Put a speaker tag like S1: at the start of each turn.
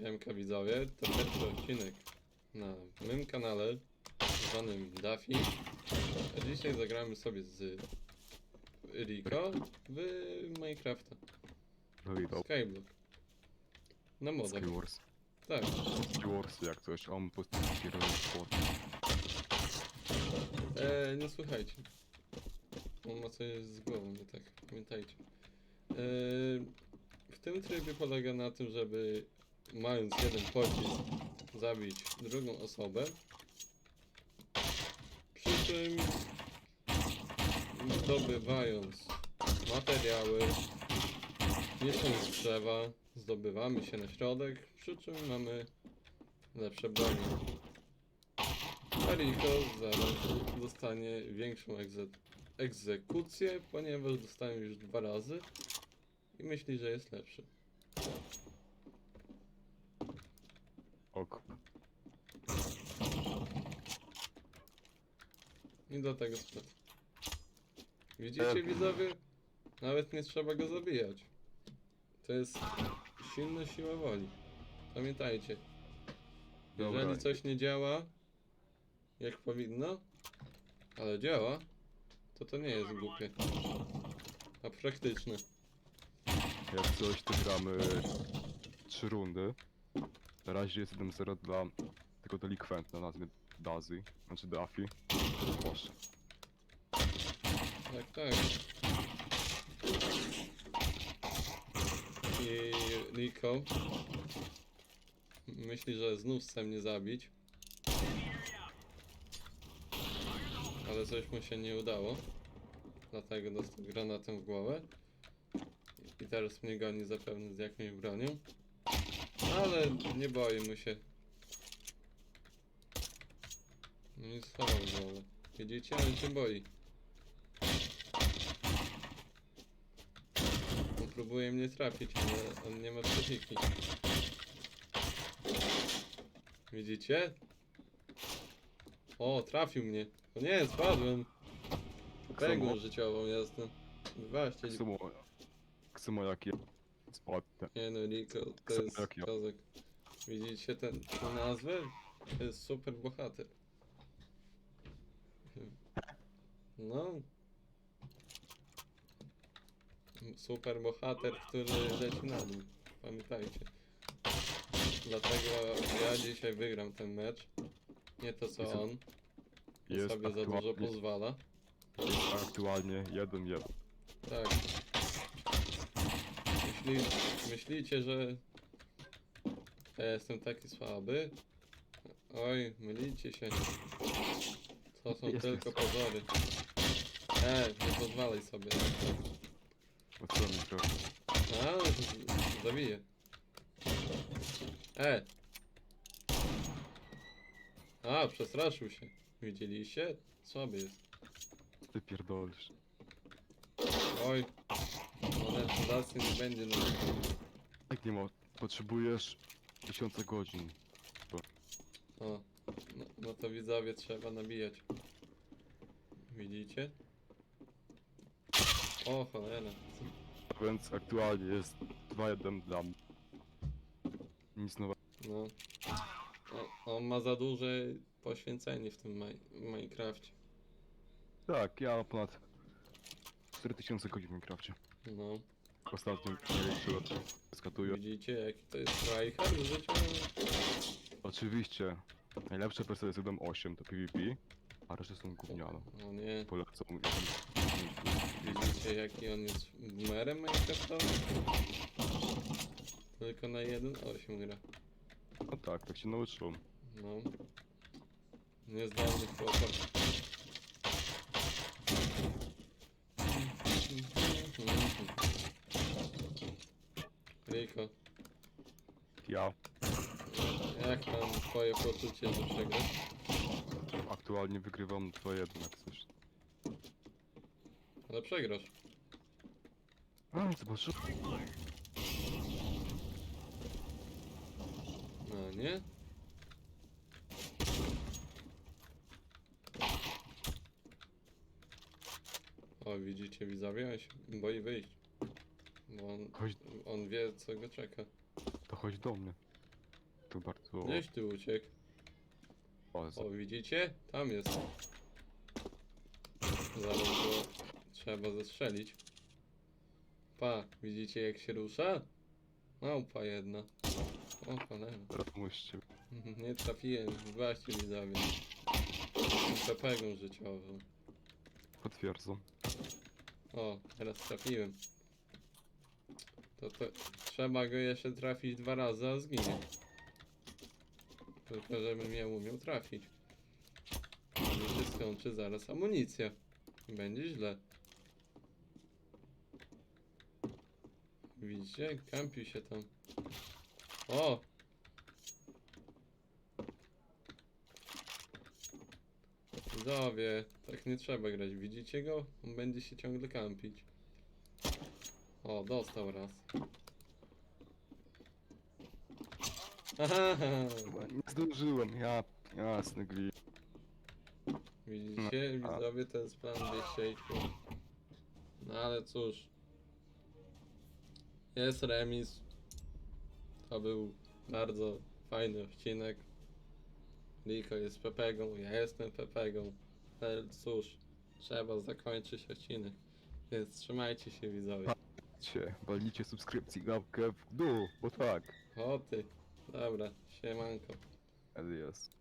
S1: Siemka widzowie, to pierwszy odcinek na moim kanale zwanym Daffy. A dzisiaj zagramy sobie z Rico w Minecrafta.
S2: Wyjdą.
S1: Skyblock. Na modach.
S2: Skywars.
S1: Tak.
S2: Skywars jak coś, on po prostu kieruje sport.
S1: E, nie słuchajcie. On ma coś z głową, nie tak. Pamiętajcie. E, w tym trybie polega na tym, żeby mając jeden pocisk zabić drugą osobę. Przy czym zdobywając materiały, niszcząc drzewa, zdobywamy się na środek, przy czym mamy lepsze broni. A Rico zaraz dostanie większą egze egzekucję, ponieważ dostałem już dwa razy i myśli, że jest lepszy. I do tego spadł. Widzicie widzowie? Nawet nie trzeba go zabijać. To jest silna siła woli. Pamiętajcie. Jeżeli coś nie działa jak powinno, ale działa, to to nie jest głupie. A praktyczne.
S2: Jak coś, to gramy trzy rundy. Na razie jest 1-0 dla tego delikwenta o nazwie Dazy, znaczy Daffy. Proszę.
S1: Tak, tak. I Rico myśli, że znów chce mnie zabić. Ale coś mu się nie udało. Dlatego dostał granatem w głowę. I teraz mnie goni zapewne z jakąś bronią. Ale nie boi mu się. No i schował głowę. Widzicie? On się boi. On próbuje mnie trafić, ale on nie ma psychiki. Widzicie? O, trafił mnie. O nie, spadłem.
S2: Ksumo,
S1: życiową jestem. Właśnie,
S2: Ksumo, Ksumo jak ja. Spadł.
S1: nie no, Rico, to jest
S2: jak ja.
S1: kozak. Widzicie ten, tę nazwę? To jest super bohater. No. Super bohater, który leci na dół. Pamiętajcie. Dlatego ja dzisiaj wygram ten mecz. Nie to co on. On
S2: Jest
S1: sobie za dużo
S2: aktualnie,
S1: pozwala.
S2: jest aktualnie 1-1.
S1: Tak. Myśli, myślicie, że ja jestem taki słaby? Oj, mylicie się. To są tylko pozory. E, nie pozwalaj sobie.
S2: O co mi trochę?
S1: A, z- zabiję. E! A, przestraszył się. Widzieliście? Słaby jest.
S2: Ty pierdolisz.
S1: Oj. Monetyzacji nie będzie no.
S2: Tak nie ma. Potrzebujesz tysiące godzin.
S1: O, no, to widzowie trzeba nabijać. Widzicie? O cholera.
S2: Więc aktualnie jest 2-1 dla mnie. Nic nowego.
S1: No. O, on ma za duże poświęcenie w tym maj Minecrafcie.
S2: Tak, ja ponad 4000 godzin w Minecrafcie.
S1: No.
S2: Ostatnio. Skatuję.
S1: Widzicie jaki to jest tryhard w życiu?
S2: Oczywiście, najlepsze wersje jest 1.8 to PvP, a reszty są gówniane.
S1: O nie.
S2: Polecą.
S1: Widzicie jaki on jest boomerem Minecraftowym? Tylko na 1.8 gra.
S2: No tak, tak się nauczyłem.
S1: No. Niezdolny chłopak. Riko,
S2: Ja
S1: jak tam twoje poczucie, że przegrasz?
S2: aktualnie wygrywam 2-1 jak coś.
S1: Ale przegrasz.
S2: A, zobaczymy.
S1: No nie? O, widzicie widzowie, on się boi wyjść. Bo on,
S2: Chodź,
S1: on wie co go czeka.
S2: to chodź do mnie. To bardzo...
S1: Gdzieś ty uciekł.
S2: bardzo.
S1: O, widzicie? Tam jest. Zaraz go trzeba zestrzelić. Pa, widzicie jak się rusza? Małpa jedna. O, cholera.
S2: Pomóżcie.
S1: Nie trafiłem, właśnie widzowie. Jestem pepegą życiową.
S2: Potwierdzam.
S1: O, teraz trafiłem. To, to trzeba go jeszcze trafić dwa razy, a zginie. Tylko żebym ja umiał trafić. Mi się skończy zaraz amunicja. Będzie źle. Widzicie? Kampi się tam. O! Widzowie, tak nie trzeba grać. Widzicie go? On będzie się ciągle kampić. O, dostał raz.
S2: Chyba Nie zdążyłem, ja... Jasny gli.
S1: widzicie?
S2: No, a-
S1: Widzowie, jest plan 200 No ale cóż. Jest remis. To był bardzo fajny odcinek. Liko jest Pepegą, ja jestem Pepegą. Ale cóż, trzeba zakończyć odcinek. Więc trzymajcie się widzowie.
S2: Cię, walnijcie subskrypcji, gałkę w dół, bo tak.
S1: O ty. Dobra, siemanko.
S2: Jest.